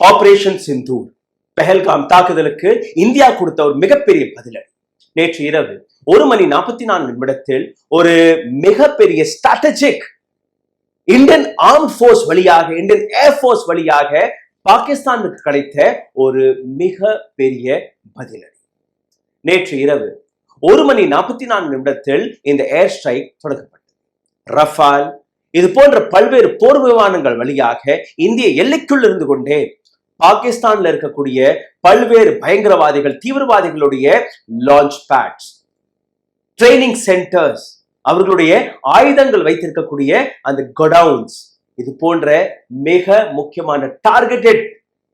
Operation Sindoor Pahalgam தாக்குதலுக்கு India கொடுத்த ஒரு மிகப்பெரிய பதிலடி. நேற்று இரவு ஒரு மணி நாற்பத்தி நான்கு நிமிடத்தில் ஒரு மிகப்பெரிய ஸ்ட்ராட்டஜிக் இந்தியன் ஆர்ம் போர்ஸ் வழியாக இந்தியன் ஏர்ஃபோர்ஸ் வழியாக பாகிஸ்தானுக்கு கிடைத்த ஒரு மிக பெரிய பதிலடி. நேற்று இரவு ஒரு மணி நாற்பத்தி நான்கு நிமிடத்தில் இந்த ஏர் ஸ்ட்ரைக் தொடங்கப்பட்டது. ரஃபால் இது போன்ற பல்வேறு போர் விமானங்கள் வழியாக இந்திய எல்லைக்குள் இருந்து கொண்டே பாகிஸ்தான்ல இருக்கக்கூடிய பல்வேறு பயங்கரவாதிகள் தீவிரவாதிகளுடைய லான்ச் பேட்ஸ் ட்ரைனிங் சென்டர்ஸ் அவர்களுடைய ஆயுதங்கள் வைத்திருக்கக்கூடிய அந்த கொடவுன்ஸ் இது போன்ற மிக முக்கியமான டார்கெட்டட்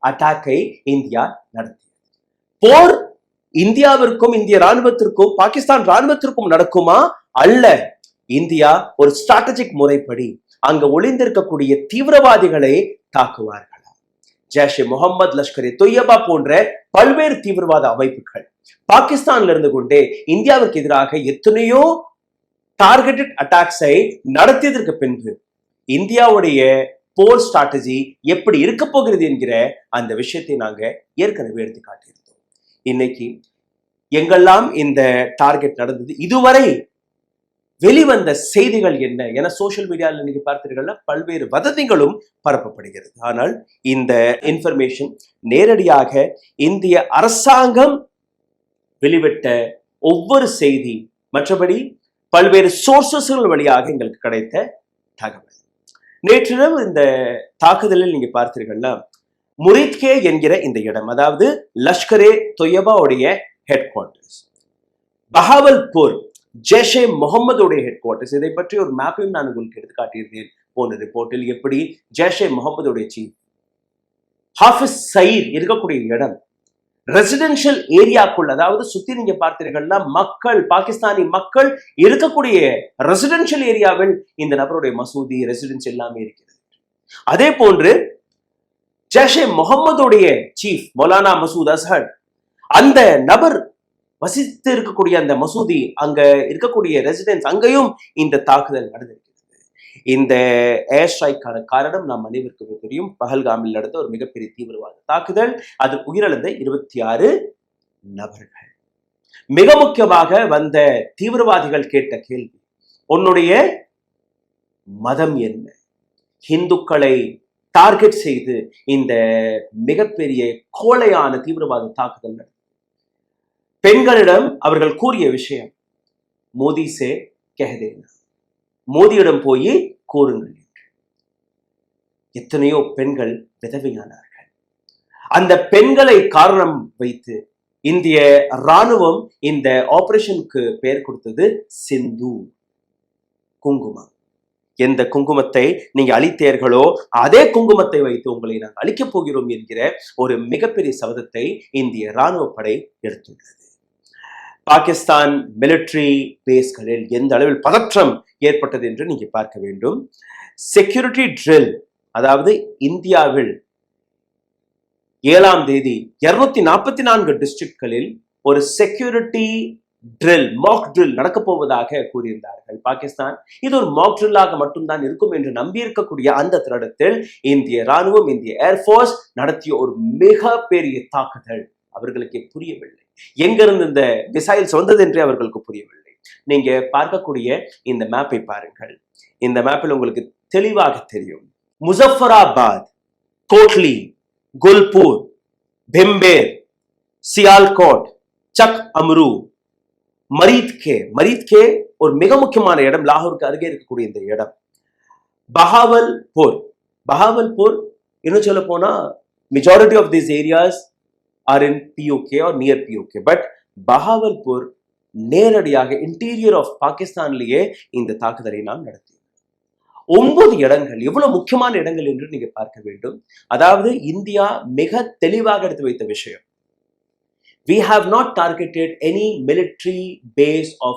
அட்டாக்கை இந்தியா நடத்தி போர் இந்தியாவிற்கும் இந்திய ராணுவத்திற்கும் பாகிஸ்தான் ராணுவத்திற்கும் நடக்குமா? அல்ல. இந்தியா ஒரு ஸ்ட்ராட்டஜிக் முறைப்படி அங்க ஒளிந்திருக்கக்கூடிய தீவிரவாதிகளை தாக்குவார்கள். ஜெய்ஷே முகமது லஷ்கர் தொய்யபா போன்ற பல்வேறு தீவிரவாத அமைப்புகள் பாகிஸ்தான்ல இருந்து கொண்டே இந்தியாவுக்கு எதிராக எத்தனையோ டார்கெட்டட் அட்டாக்ஸை நடத்தியதற்கு பின்பு இந்தியாவுடைய போர் ஸ்ட்ராட்டஜி எப்படி இருக்க போகிறது என்கிற அந்த விஷயத்தை நாங்க ஏற்கனவே எடுத்து காட்டியிருந்தோம் இன்னைக்கு எங்கெல்லாம் இந்த டார்கெட் நடந்தது? இதுவரை வெளிவந்த செய்திகள் என்ன என சோசியல் மீடியாவில் நீங்க பார்த்தீர்கள்னா பல்வேறு வதந்திகளும் பரப்பப்படுகிறது. ஆனால் இந்த இன்ஃபர்மேஷன் நேரடியாக இந்திய அரசாங்கம் வெளிவிட்ட ஒவ்வொரு செய்தி மற்றபடி பல்வேறு சோர்சஸ்கள் வழியாக எங்களுக்கு கிடைத்த தகவல். நேற்றிரவு இந்த தாக்குதலில் நீங்க பார்த்தீர்கள்னா முரித்கே என்கிற இந்த இடம் அதாவது லஷ்கரே தொய்யபாவுடைய ஹெட் குவார்டர்ஸ் பஹாவல்பூர் ஜெஷே முகமதுடைய ஹெட் குவார்டர்ஸ் இதை பற்றி ஒரு மேப்பையும் நான் உங்களுக்கு எடுத்து காட்டியிருந்தேன். போன ரிப்போர்ட்டில் எப்படி ஜெஷே முகமதுடைய சீஃப் ஹாஃபிஸ் சயீத் இருக்கக்கூடிய இடம் ரெசிடென்ஷியல் ஏரியாக்குள் அதாவது சுத்தி நீங்க பார்த்தீர்கள்னா மக்கள் பாகிஸ்தானி மக்கள் இருக்கக்கூடிய ரெசிடென்ஷியல் ஏரியாவில் இந்த நபருடைய மசூதி ரெசிடென்ஸ் எல்லாமே இருக்கிறது. அதே போன்று ஜெஷே முகமதுடைய சீஃப் மௌலானா மசூத் அஸ்ஹர் அந்த நபர் வசித்து இருக்கக்கூடிய அந்த மசூதி அங்க இருக்கக்கூடிய ரெசிடென்ஸ் அங்கேயும் இந்த தாக்குதல் நடந்திருக்கிறது. இந்த ஏர் ஸ்ட்ரைக்கான காரணம் நாம் அனைவருக்குமே தெரியும். பகல்காமில் நடந்த ஒரு மிகப்பெரிய தீவிரவாத தாக்குதல். அதில் உயிரிழந்த இருபத்தி ஆறு நபர்கள். மிக முக்கியமாக வந்த தீவிரவாதிகள் கேட்ட கேள்வி உன்னுடைய மதம் என்ன? இந்துக்களை டார்கெட் செய்து இந்த மிகப்பெரிய கோழையான தீவிரவாத தாக்குதல் நடந்தது பெண்களிடம் அவர்கள் கூறிய விஷயம் மோதி சே கெஹதேனா மோதியிடம் போய் கூறுங்கள் என்று. எத்தனையோ பெண்கள் விதவையானார்கள். அந்த பெண்களை காரணம் வைத்து இந்திய ராணுவம் இந்த ஆபரேஷனுக்கு பெயர் கொடுத்தது சிந்து. குங்குமம். எந்த குங்குமத்தை நீங்க அழித்தீர்களோ அதே குங்குமத்தை வைத்து உங்களை நாங்கள் அழிக்கப் போகிறோம் என்கிற ஒரு மிகப்பெரிய சபதத்தை இந்திய ராணுவ படை எடுத்துள்ளது. பாகிஸ்தான் மிலிட்டரி பேஸ்களில் எந்த அளவில் பதற்றம் ஏற்பட்டது என்று நீங்க பார்க்க வேண்டும். செக்யூரிட்டி ட்ரில் அதாவது இந்தியாவில் ஏழாம் தேதி இருநூத்தி நாற்பத்தி நான்கு டிஸ்ட்ரிக்ட்களில் ஒரு செக்யூரிட்டி ட்ரில் மாக் ட்ரில் நடக்கப் போவதாக கூறியிருந்தார்கள். பாகிஸ்தான் இது ஒரு மாக் ட்ரில்லாக மட்டும்தான் இருக்கும் என்று நம்பியிருக்கக்கூடிய அந்த தருணத்தில் இந்திய ராணுவம் இந்திய ஏர்ஃபோர்ஸ் நடத்திய ஒரு மிக பெரிய தாக்குதல். அவர்களுக்கு புரியவில்லை. எங்கிருந்து இந்த மிசைல்ஸ் வந்தது என்றே அவர்களுக்கு புரியவில்லை. நீங்க பார்க்கக்கூடிய இந்த மேப்பை பாருங்கள். இந்த மேப்பில் உங்களுக்கு தெளிவாக தெரியும். முசஃபராபாத் கோட்லி குல்பூர் பெம்பேர் சியால்கோட் சக் அம்ரு மரீத்கே. மரீத்கே ஒரு மிக முக்கியமான இடம். லாகூருக்கு அருகே இருக்கக்கூடிய இந்த இடம். பஹாவல்பூர். பஹாவல்பூர் இன்னும் சொல்ல போனா majority of these areas are in POK are near POK but Bahawalpur நேரடியாக இன்டீரியர் ஆஃப் பாகிஸ்தான்லேயே இந்த தாக்குதலை நாம் நடத்தி ஒன்பது இடங்கள் எவ்வளவு முக்கியமான இடங்கள் என்று நீங்க பார்க்க வேண்டும் அதாவது இந்தியா மிக தெளிவாக எடுத்து வைத்த விஷயம் we have not targeted any military base of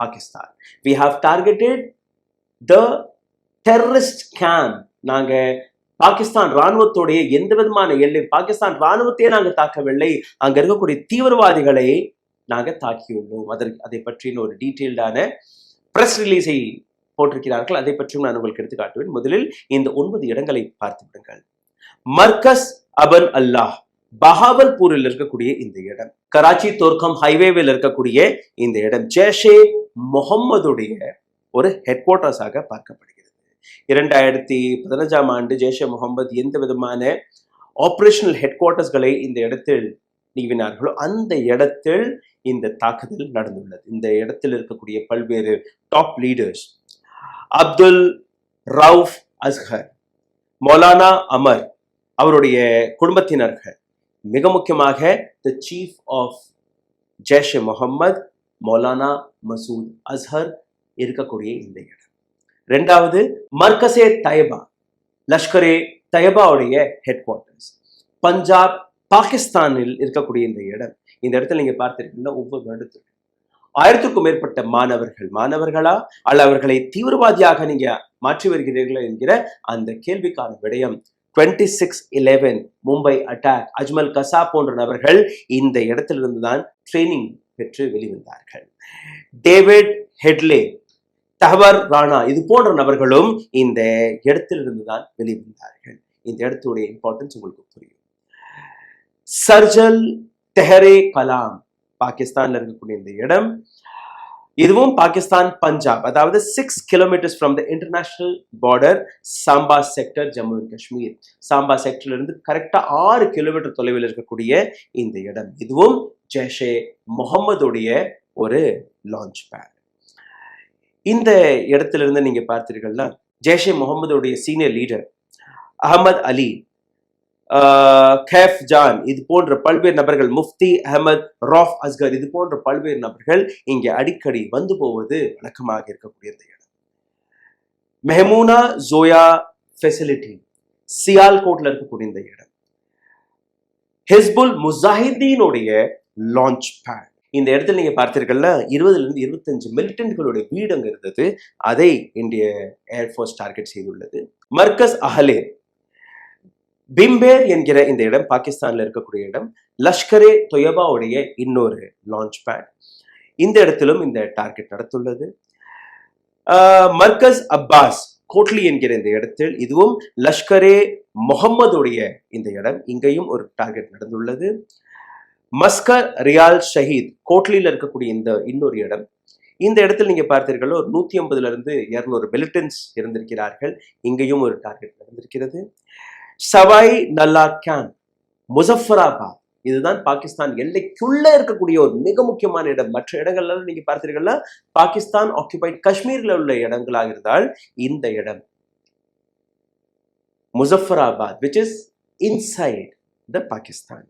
Pakistan. We have targeted the terrorist camp. நாங்க பாகிஸ்தான் ராணுவத்தோடைய எந்த விதமான எல்லை பாகிஸ்தான் ராணுவத்தையே நாங்கள் தாக்கவில்லை. அங்க இருக்கக்கூடிய தீவிரவாதிகளை நாங்க தாக்கியுள்ளோம். அதற்கு அதை பற்றின ஒரு டீட்டெயில்டான பிரஸ் ரிலீஸை போட்டிருக்கிறார்கள். அதை பற்றியும் நான் உங்களுக்கு எடுத்து காட்டுவேன் முதலில் இந்த ஒன்பது இடங்களை பார்த்து விடுங்கள். மர்கஸ் அபன் அல்லாஹ் பஹாவல்பூரில் இருக்கக்கூடிய இந்த இடம் கராச்சி தோர்க்கம் ஹைவேவில் இருக்கக்கூடிய இந்த இடம் ஜேஷே முகம்மதுடைய ஒரு ஹெட் குவார்டர்ஸாக பார்க்கப்படுகிறது. இரண்டாயிரத்தி பதினஞ்சாம் ஆண்டு ஜெய்ஷே முகமது எந்த விதமான ஆபரேஷனல் ஹெட் குவார்ட்டர்ஸ்களை இந்த இடத்தில் நீவினார்களோ அந்த இடத்தில் இந்த தாக்குதல் நடந்துள்ளது. இந்த இடத்தில் இருக்கக்கூடிய பல்வேறு டாப் லீடர்ஸ் அப்துல் ரவுஃப் அஸ்ஹர் மௌலானா அமர் அவருடைய குடும்பத்தினர்கள் மிக முக்கியமாக the chief of Jaishe Muhammad Maulana Masood Azhar இருக்கக்கூடிய இந்த இடம். ரெண்டாவது மர்கசே தயபா லஷ்கரே தயபாவுடைய ஹெட் குவார்ட்டர்ஸ் பஞ்சாப் பாகிஸ்தானில் இருக்கக்கூடிய இந்த இடம் இந்த இடத்துல நீங்க பார்த்தீங்கன்னா ஒவ்வொரு வருடத்திற்கும். ஆயிரத்துக்கும் மேற்பட்ட மாணவர்கள் மாணவர்களா? அல்ல அவர்களை தீவிரவாதியாக நீங்க மாற்றி வருகிறீர்களா என்கிற அந்த கேள்விக்கான விடயம். Twenty six eleven Mumbai attack Ajmal Kasab போன்ற நபர்கள் இந்த இடத்திலிருந்து தான் ட்ரைனிங் பெற்று வெளிவந்தார்கள். டேவிட் ஹெட்லே தஹவர் ராணா. இது போன்ற நபர்களும் இந்த இடத்திலிருந்து தான் வெளிவந்தார்கள். இந்த இடத்துடைய இம்பார்ட்டன்ஸ் உங்களுக்கு புரியும். சர்ஜல் தெஹரே கலாம் பாகிஸ்தான்ல இருக்கக்கூடிய இந்த இடம். இதுவும் பாகிஸ்தான் பஞ்சாப் அதாவது six kilometres from the international border Samba sector Jammu and Kashmir Samba செக்டர்ல இருந்து ஆறு கிலோமீட்டர் தொலைவில் இருக்கக்கூடிய இந்த இடம். இதுவும் ஜெஷே முகம்மதுடைய ஒரு லான்ச் பேட் இந்த இடத்துல இருந்து நீங்க பார்த்தீர்கள்னா ஜெய்ஷே முகமதுடைய senior leader Ahmed Ali cafe John இது போன்ற பல்வேறு நபர்கள் முஃப்தி அஹமத் ராஃப் அஸ்கர் இது போன்ற பல்வேறு நபர்கள் இங்கே அடிக்கடி வந்து போவது வழக்கமாக இருக்கக்கூடிய இந்த இடம். மெஹமூனா ஜோயா ஃபெசிலிட்டி சியால்கோட்ல இருக்கக்கூடிய இந்த இடம். ஹிஸ்புல் முசாஹிதீனுடைய லான்ச் பேட் இந்த இடத்துல நீங்க பார்த்தீர்கள்னா இருபதுல இருந்து இருபத்தஞ்சு மிலிட்டன்ட்களுடைய வீடு அங்க இருந்தது. அதை இந்திய ஏர்ஃபோர்ஸ் டார்கெட் செய்துள்ளது. மர்கஸ் அஹலே பிம்பேர் என்கிற இந்த இடம் பாகிஸ்தான்ல இருக்கக்கூடிய இடம் லஷ்கரே தொயபாவுடைய இன்னொரு லான்ச் பேட் இந்த இடத்திலும் இந்த டார்கெட் நடத்துள்ளது. மர்கஸ் அப்பாஸ் கோட்லி என்கிற இந்த இடத்தில் இதுவும் லஷ்கரே முகம்மதுடைய இந்த இடம். இங்கேயும் ஒரு டார்கெட் நடந்துள்ளது. மஸ்கர் ரியால் ஷஹீத் கோட்லியில் இருக்கக்கூடிய இந்த இன்னொரு இடம். இந்த இடத்தில் நீங்க பார்த்தீர்கள் ஒரு நூத்தி ஐம்பதுல இருந்து இருநூறு மிலிட்டன்ஸ் இருந்திருக்கிறார்கள். இங்கேயும் ஒரு டார்கெட் நடந்திருக்கிறது. சவாய் நல்லா கேன் முசஃபராபாத். இதுதான் பாகிஸ்தான் எல்லைக்குள்ள இருக்கக்கூடிய ஒரு மிக முக்கியமான இடம். மற்ற இடங்கள்ல நீங்க பார்த்தீர்கள்னா பாகிஸ்தான் ஆக்குபைட் காஷ்மீர்ல உள்ள இடங்களாக இருந்தால் இந்த இடம் Muzaffarabad which is inside the Pakistan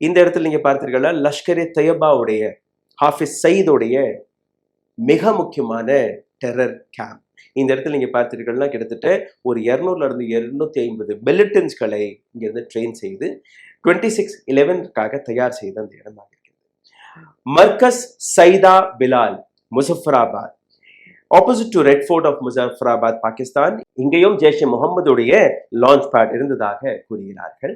இந்த இடத்துல நீங்க பார்த்தீர்களா லஷ்கரே தயபாவுடைய ஹாஃபிஸ் சயீதுடைய மிக முக்கியமான டெரர் கேம்ப் இந்த இடத்துல நீங்க பார்த்தீர்கள்னா கிட்டத்தட்ட ஒரு இருநூறுல இருந்து இருநூத்தி ஐம்பது மிலிட்டன்ஸ்களை இங்கிருந்து ட்ரெயின் செய்து டுவெண்ட்டி சிக்ஸ் இலெவனுக்காக தயார் செய்த அந்த இடமாக இருக்கிறது. Markaz Syedna Bilal Muzaffarabad opposite to red fort of Muzaffarabad Pakistan இங்கேயும் ஜெய்ஷே முகமதுடைய லான்ச் பேட் இருந்ததாக கூறுகிறார்கள்.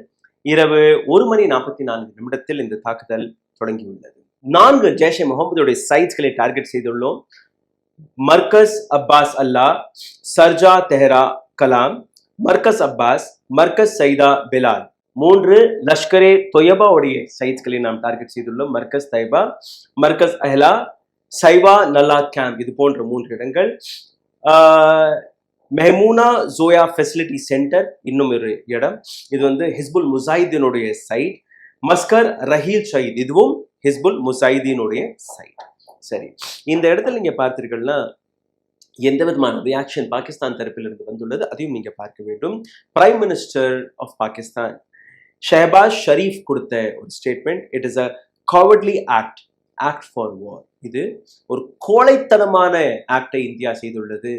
இரவு ஒரு மணி நாற்பத்தி நான்கு நிமிடத்தில் இந்த தாக்குதல் தொடங்கியுள்ளது. நான்கு ஜெய்ஷே முகமதுடைய சைட்ஸ்களை டார்கெட் செய்துள்ளோம். மர்கஸ் அப்பாஸ் அல்லா சர்ஜா தெஹரா கலாம் மர்கஸ் அப்பாஸ் மர்கஸ் சைதா பிலால். மூன்று லஷ்கரே தொயபாவுடைய சைட்ஸ்களை நாம் டார்கெட் செய்துள்ளோம். மர்கஸ் தைபா மர்கஸ் அஹ்லா சைவா நல்லா கேம்ப் இது போன்ற மூன்று இடங்கள். மெஹமூனா ஜோயா ஃபெசிலிட்டி சென்டர் இன்னும் ஒரு இடம். இது வந்து ஹிஸ்புல் முசாயிதீனுடைய சைட் மஸ்கர் ரஹீல் ஷயீத் இதுவும் ஹிஸ்புல் முசாயிதீனுடைய சைட் சரி இந்த இடத்துல நீங்க பார்த்தீர்கள்னா எந்த விதமான ரியாக்ஷன் பாகிஸ்தான் தரப்பிலிருந்து வந்துள்ளது அதையும் நீங்க பார்க்க வேண்டும். Prime minister of Pakistan Shehbaz Sharif கொடுத்த ஒரு statement it is a cowardly act act for war இது ஒரு கோழைத்தனமான ஆக்டை இந்தியா செய்துள்ளது.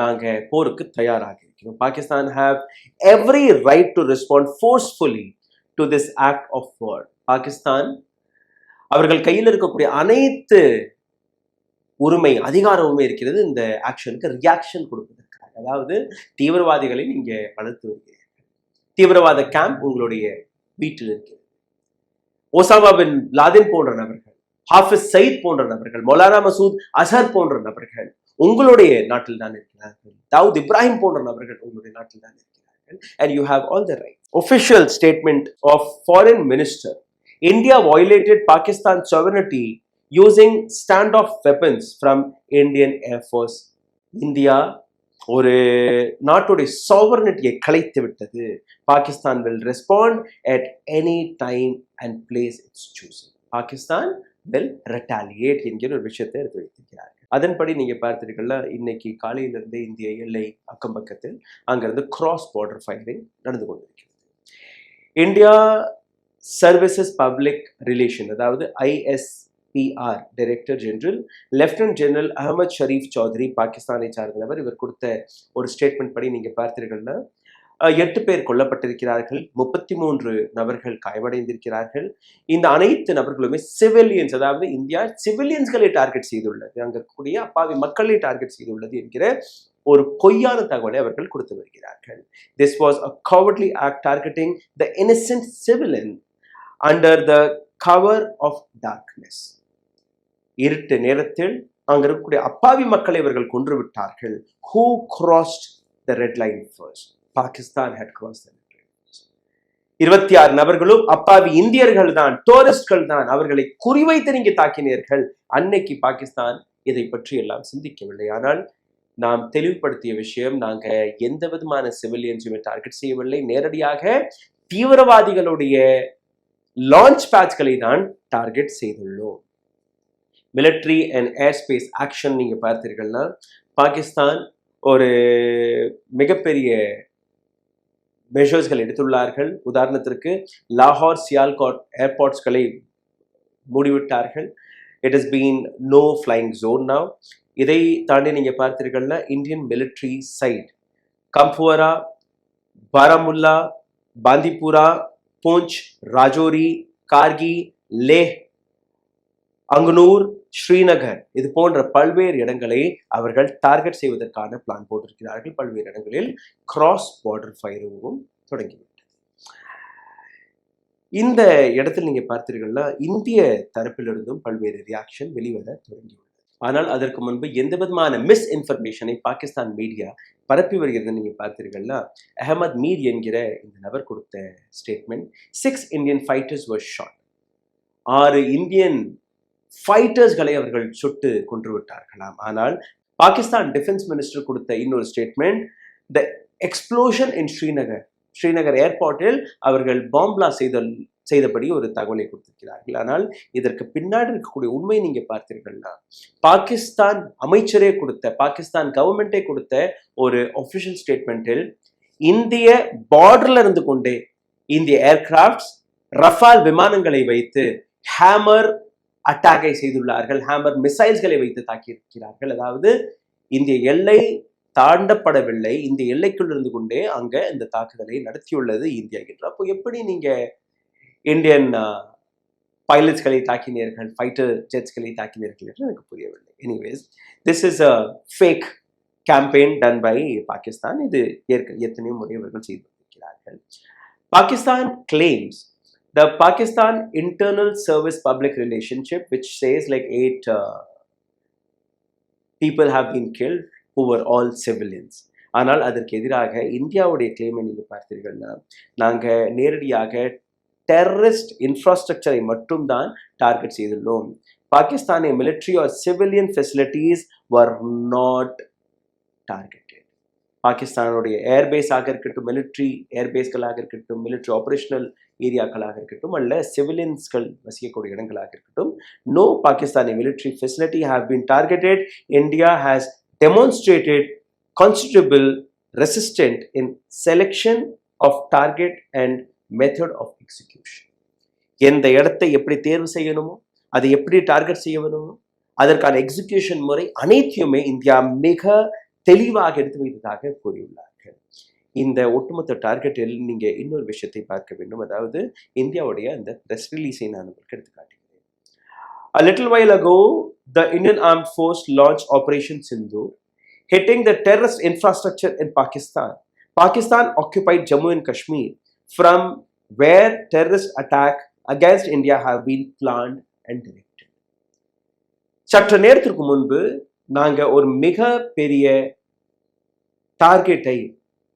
நாங்கள் போருக்கு தயாராக இருக்கிறோம். Pakistan have every right to respond forcefully to this act of war Pakistan அவர்கள் கையில் இருக்கக்கூடிய அனைத்து உரிமை அதிகாரமுமே இருக்கிறது. இந்த ஆக்ஷனுக்கு ரியாக்ஷன் கொடுப்பதற்காக. அதாவது தீவிரவாதிகளை நீங்கள் வளர்த்து வருகிறீர்கள். தீவிரவாத கேம்ப் உங்களுடைய வீட்டில் இருக்கிறது. ஒசாமா பின் லாதென் போன்ற நபர்கள் ஹாஃபிஸ் சயித் போன்ற நபர்கள் மொலானா மசூத் அசர் போன்ற நபர்கள் உங்களுடைய நாட்டில் தான் இருக்கிறார்கள். தாவூத் இப்ராஹிம் போன்ற நபர்கள் உங்களுடைய நாட்டில் தான் இருக்கிறார்கள். And you have all the right right. Statement of foreign minister India violated Pakistan pakistan using stand of weapons from Indian air force India ஒரு நாட்டுடைய சாவர்னிட்டியை கலைத்து விட்டது. Pakistan will respond at any time and place its choose Pakistan will retaliate என்கிற ஒரு விஷயத்தை எடுத்து வைத்திருக்கிறார்கள். அதன்படி நீங்கள் பார்த்தீர்கள்ல இன்னைக்கு காலையிலிருந்து இந்திய எல்லை அக்கம் பக்கத்தில் அங்கிருந்து கிராஸ் பார்டர் ஃபயரிங் நடந்து கொண்டிருக்கிறது. இந்தியா சர்வீசஸ் பப்ளிக் ரிலேஷன் அதாவது ISPR director general lieutenant general Ahmed Sharif Chaudhry பாகிஸ்தானை சார்ந்தவர் இவர் கொடுத்த ஒரு ஸ்டேட்மெண்ட் படி நீங்கள் பார்த்தீர்கள்னா எட்டு பேர் கொல்லப்பட்டிருக்கிறார்கள். முப்பத்தி மூன்று நபர்கள் காயமடைந்திருக்கிறார்கள். இந்த அனைத்து நபர்களுமே சிவிலியன்ஸ் அதாவது இந்தியா சிவிலியன்ஸ்களை டார்கெட் செய்துள்ளது. அங்கக்கூடிய அப்பாவி மக்களை டார்கெட் செய்துள்ளது என்கிற ஒரு பொய்யான தகவலை அவர்கள் கொடுத்து வருகிறார்கள். This was a cowardly act targeting the innocent civilian under the cover of darkness இருட்டு நேரத்தில் அங்க இருக்கக்கூடிய அப்பாவி மக்களை இவர்கள் கொன்று விட்டார்கள். Who crossed the red line first Pakistan had crossed இருபத்தி ஆறு நபர்களும் அப்பாவி இந்தியர்கள் தான் டூரிஸ்ட்கள் தான் அவர்களை குறிவைத்து நீங்க தாக்கினீர்கள். அன்னைக்கு பாகிஸ்தான் இதை பற்றி எல்லாம் சிந்திக்கவில்லை. ஆனால் நாம் தெளிவுபடுத்திய விஷயம் நாங்க எந்த விதமான சிவிலியன்ஸுமே டார்கெட் செய்யவில்லை. நேரடியாக தீவிரவாதிகளுடைய லான்ச் பேட்ச்களை தான் டார்கெட் செய்துள்ளோம். Military and air space action நீங்க பார்த்தீர்கள்னா பாகிஸ்தான் ஒரு மிகப்பெரிய மெஷர்ஸ்கள் எடுத்துள்ளார்கள். உதாரணத்திற்கு லாஹோர் சியால்காட் ஏர்போர்ட்ஸ்களை மூடிவிட்டார்கள். It is been no flying zone now இதை தாண்டி நீங்கள் பார்த்தீர்கள்னா Indian military side Kupwara Baramulla Bandipora Poonch Rajouri Kargil Leh Akhnoor Srinagar இது போன்ற பல்வேறு இடங்களை அவர்கள் டார்கெட் செய்வதற்கான பிளான் போட்டிருக்கிறார்கள். பல்வேறு இடங்களில் கிராஸ் பார்டர் ஃபயரிங்கும் தொடங்கிவிட்டது. இந்த இடத்தில் நீங்க பார்த்தீர்கள்னா இந்திய தரப்பிலிருந்தும் பல்வேறு ரியாக்ஷன் வெளிவர தொடங்கியுள்ளது. ஆனால் அதற்கு முன்பு எந்த விதமான மிஸ் இன்ஃபர்மேஷனை பாகிஸ்தான் மீடியா பரப்பி வருகிறது நீங்க பார்த்தீர்கள்னா அகமது மீர் என்கிற இந்த நபர் கொடுத்த statement six Indian fighters were shot ஆறு இந்தியன் ஃபைட்டர்ஸ்களை அவர்கள் சுட்டு கொன்று விட்டார்களாம். ஆனால் பாகிஸ்தான் டிஃபென்ஸ் மினிஸ்டர் கொடுத்த இன்னொரு statement the explosion in Srinagar Srinagar ஏர்போர்ட்டில் அவர்கள் பாம்பிளா செய்த செய்தபடி ஒரு தகவலை கொடுத்திருக்கிறார்கள். ஆனால் இதற்கு பின்னாடி இருக்கக்கூடிய உண்மை நீங்க பார்த்தீர்கள்னா பாகிஸ்தான் அமைச்சரே கொடுத்த பாகிஸ்தான் கவர்மெண்டே கொடுத்த ஒரு ஒஃபிஷியல் ஸ்டேட்மெண்ட்டில் இந்திய பார்டர்ல இருந்து கொண்டே இந்திய ஏர்கிராஃப்ட்ஸ் ரஃபால் விமானங்களை வைத்து ஹேமர் அட்டாக்கை செய்துள்ளார்கள். ஹேமர் மிசைல்ஸ்களை வைத்து தாக்கியிருக்கிறார்கள். அதாவது இந்திய எல்லை தாண்டப்படவில்லை. இந்த எல்லைக்குள் இருந்து கொண்டே அங்கே இந்த தாக்குதலை நடத்தியுள்ளது இந்தியா என்று. அப்போ எப்படி நீங்கள் இந்தியன் பைலட்ஸ்களை தாக்கினீர்கள் ஃபைட்டர் ஜெட்ஸ்களை தாக்கினீர்கள் என்று எனக்கு புரியவில்லை. Anyways this is a fake campaign done by Pakistan இது ஏற்க எத்தனையோ முறை அவர்கள் செய்து வருகிறார்கள் Pakistan claims the Pakistan Internal Service Public Relationship, which says like eight uh, people have been killed who were all civilians. ஆனால் அதற்கு எதிராக இந்தியாவுடைய கிளைமை நீங்கள் பார்த்தீர்கள்னா நாங்கள் நேரடியாக டெரரிஸ்ட் இன்ஃப்ராஸ்ட்ரக்சரை மட்டும்தான் டார்கெட் செய்துள்ளோம் பாகிஸ்தானிய military or civilian facilities were not targeted பாகிஸ்தானுடைய ஏர்பேஸாக இருக்கட்டும் மிலிட்ரி ஏர்பேஸ்களாக இருக்கட்டும் மிலிட்ரி ஆப்ரேஷனல் ஏரியாக்களாக இருக்கட்டும் அல்ல சிவிலியன்ஸ்கள் வசிக்கக்கூடிய இடங்களாக இருக்கட்டும் no Pakistani military facility have been targeted India has demonstrated considerable resistant in selection of target and method of execution எந்த இடத்தை எப்படி தேர்வு செய்யணுமோ அதை எப்படி டார்கெட் செய்ய வேணுமோ அதற்கான எக்ஸிகியூஷன் முறை அனைத்தையுமே இந்தியா மிக தெளிவாக எடுத்து வைத்ததாக கூறியுள்ளார்கள் இந்த ஒட்டுமொத்த டார்கெட்டில் நீங்க இன்னொரு விஷயத்தை பார்க்க வேண்டும் அதாவது இந்தியாவுடைய அந்த ப்ரெஸ் ரிலீஸை நான் உங்களுக்கு எடுத்து காட்டுகிறேன் A little while ago, the Indian Armed Force launched Operation Sindhu, hitting the terrorist infrastructure in Pakistan. Pakistan occupied Jammu and Kashmir, from where terrorist attack against India have been planned and directed. சற்று நேரத்திற்கு முன்பு நாங்கள் ஒரு மிக பெரிய டார்கெட்டை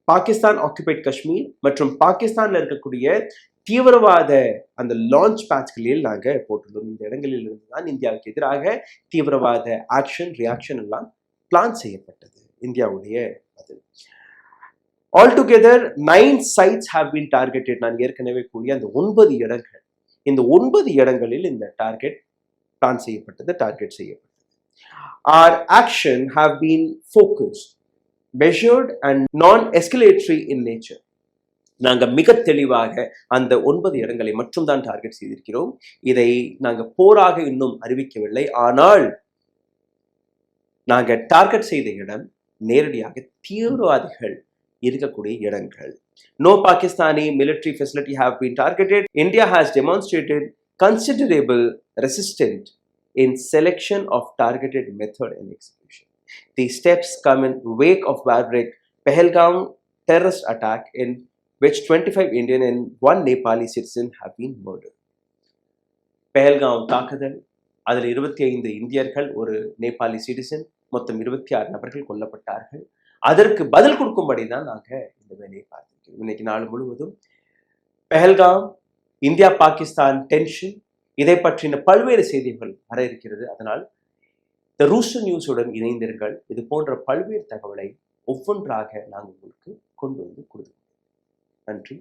Pakistan occupied Kashmir மற்றும் பாகிஸ்தானில் இருக்கக்கூடிய தீவிரவாத அந்த லான்ச் பேட்ச்களில் நாங்கள் போட்டுள்ளோம் இந்த இடங்களில் இருந்து தான் இந்தியாவுக்கு எதிராக தீவிரவாத ஆக்ஷன் ரியாக்ஷன் எல்லாம் பிளான் செய்யப்பட்டது. இந்தியாவுடைய அது. All together nine sites have been targeted நான் ஏற்கனவே கூறிய அந்த ஒன்பது இடங்கள். இந்த ஒன்பது இடங்களில் இந்த டார்கெட் பிளான் செய்யப்பட்டது டார்கெட் செய்யப்பட்டது. Our action have been focused, measured and non-escalatory in nature. நாங்க மிக தெளிவாக அந்த ஒன்பது இடங்களை மட்டும் தான் டார்கெட் செய்திருக்கிறோம். இதை நாங்க போராக இன்னும் அறிவிக்கவில்லை. ஆனால் நாங்க டார்கெட் செய்த இடம் நேரடியாக தீவிரவாதிகள் இருக்கக்கூடிய இடங்கள். No Pakistani military facility have been targeted India has demonstrated considerable resistant in selection of targeted method and execution these steps come in wake of barbaric pahalgam terrorist attack in which 25 indian and one nepali citizen have been murdered Pahalgam தாக்குதல் அதில் இருபத்தி ஐந்து இந்தியர்கள் ஒரு Nepali citizen மொத்தம் இருபத்தி ஆறு நபர்கள் கொல்லப்பட்டார்கள் அதற்கு பதில் கொடுக்கும்படி தான் நாங்கள் இந்த வேலையை பார்த்துருக்கோம் இன்னைக்கு நாள் முழுவதும் பெஹல்காம் இந்தியா பாகிஸ்தான் டென்ஷன் இதை பற்றின பல்வேறு செய்திகள் வர இருக்கிறது. அதனால் த ரூஸ்டர் நியூஸுடன் இணைந்திருங்கள். இது போன்ற பல்வேறு தகவலை ஒவ்வொன்றாக நாங்கள் உங்களுக்கு கொண்டு வந்து கொடுக்கிறோம் நன்றி.